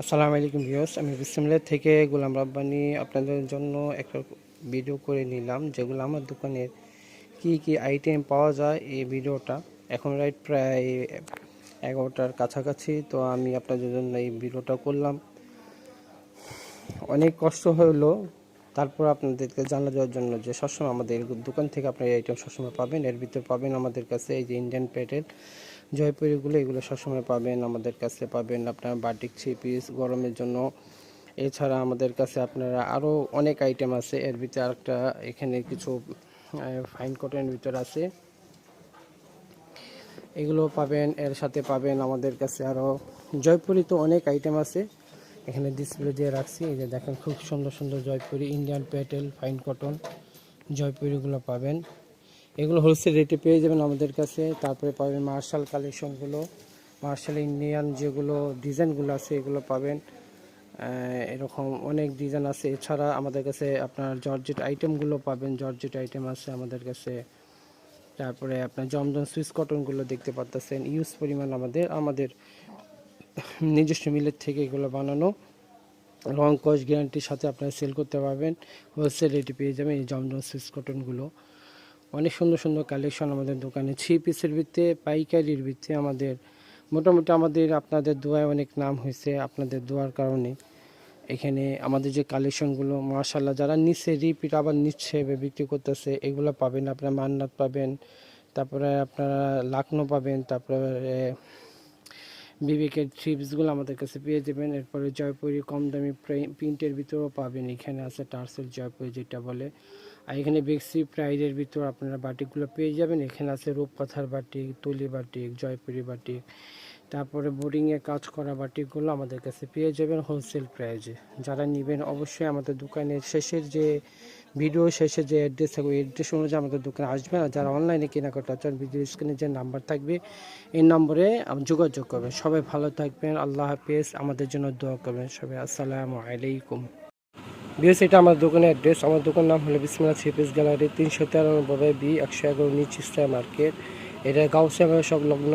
আসসালামু আলাইকুম ভিউয়ার্স, আমি বিসমিল্লাহ থেকে গোলাম রাব্বানি আপনাদের জন্য একটা ভিডিও করে নিলাম, যেগুলো আমার দোকানের কি কি আইটেম পাওয়া যায় এই ভিডিওটা। এখন রাইট প্রায় এগারোটার কাছাকাছি, তো আমি আপনাদের জন্য এই ভিডিওটা করলাম। অনেক কষ্ট হলো, তারপর আপনাদেরকে জানা দেওয়ার জন্য যে সবসময় আমাদের দোকান থেকে আপনার এই আইটেম সবসময় পাবেন, এর ভিতরে পাবেন আমাদের কাছে এই যে ইন্ডিয়ান প্যাটেল জয়পুরিগুলো এগুলো সবসময় পাবেন, আমাদের কাছে পাবেন আপনার বাটিক থ্রি পিস গরমের জন্য। এছাড়া আমাদের কাছে আপনারা আরও অনেক আইটেম আছে, এর ভিতরে আরেকটা এখানে কিছু ফাইন কটনের ভিতর আছে। এগুলো পাবেন, এর সাথে পাবেন আমাদের কাছে আরও জয়পুরি তো অনেক আইটেম আছে। এখানে ডিসপ্লে দিয়ে রাখছি, এই যে দেখেন খুব সুন্দর সুন্দর জয়পুরি ইন্ডিয়ান প্যাটেল ফাইন কটন জয়পুরিগুলো পাবেন। এগুলো হোলসেল রেটে পেয়ে যাবেন আমাদের কাছে। তারপরে পাবেন মার্শাল কালেকশনগুলো মার্শাল ইন্ডিয়ান যেগুলো ডিজাইনগুলো আছে, এগুলো পাবেন। এরকম অনেক ডিজাইন আছে। এছাড়া আমাদের কাছে আপনার জর্জেট আইটেমগুলো পাবেন। জর্জেট আইটেম আছে আমাদের কাছে। তারপরে আপনার জমজম সুইস কটনগুলো দেখতে পাচ্ছেন ইউজ পরিমাণ আমাদের আমাদের নিজস্ব মিলের থেকে এগুলো বানানো। রং কস গ্যারান্টির সাথে আপনারা সেল করতে পারবেন। হোলসেল রেটে পেয়ে যাবেন এই জমজম সুইস কটনগুলো অনেক সুন্দর সুন্দর কালেকশন আমাদের দোকানে। থ্রি পিসের ভিত্তিতে, পাইকারির ভিত্তিতে আমাদের, মোটামুটি আমাদের আপনাদের দোয়ায় অনেক নাম হয়েছে আপনাদের দোয়ার কারণে। এখানে আমাদের যে কালেকশনগুলো মার্শাল্লাহ যারা নিচ্ছে রিপিট আবার নিচ্ছে, বিক্রি করতেছে, এগুলো পাবেন। আপনারা মান্নাত পাবেন, তারপরে আপনারা লাকনো পাবেন, তারপরে বিবেকের থ্রিপসগুলো আমাদের কাছে পেয়ে যাবেন। এরপরে জয়পুরি কম দামি প্রিন্টের ভিতরেও পাবেন। এখানে আছে টার্সেল জয়পুরি যেটা বলে। আর এখানে বেক্সি প্রাইজের ভিতর আপনারা বাটিকগুলো পেয়ে যাবেন। এখানে আছে রূপকথার বাটিক তুলি বাটিক জয়পুরি বাটিক তারপরে বোর্ডিংয়ে কাজ করা বাটিকগুলো আমাদের কাছে পেয়ে যাবেন হোলসেল প্রাইজে। যারা নেবেন অবশ্যই আমাদের দোকানের শেষের যে ভিডিও শেষে যে অ্যাড্রেস থাকবে অ্যাড্রেস অনুযায়ী আমাদের দোকানে আসবেন আর যারা অনলাইনে কেনাকাটা চান ভিডিও স্ক্রিনে যে নাম্বার থাকবে, এই নম্বরে যোগাযোগ করবেন। সবাই ভালো থাকবেন, আল্লাহ হাফেজ, আমাদের জন্য দোয়া করবেন সবাই। আসসালামু আলাইকুম। বিএস এটা আমার দোকানের অ্যাড্রেস আমার দোকান নাম হলো বিসমিল্লা থ্রিপিস গ্যালারি, তিনশো তেরানব্বই বি, একশো এগারো নিচ মার্কেট। এটা গাউসিয়া সংলগ্ন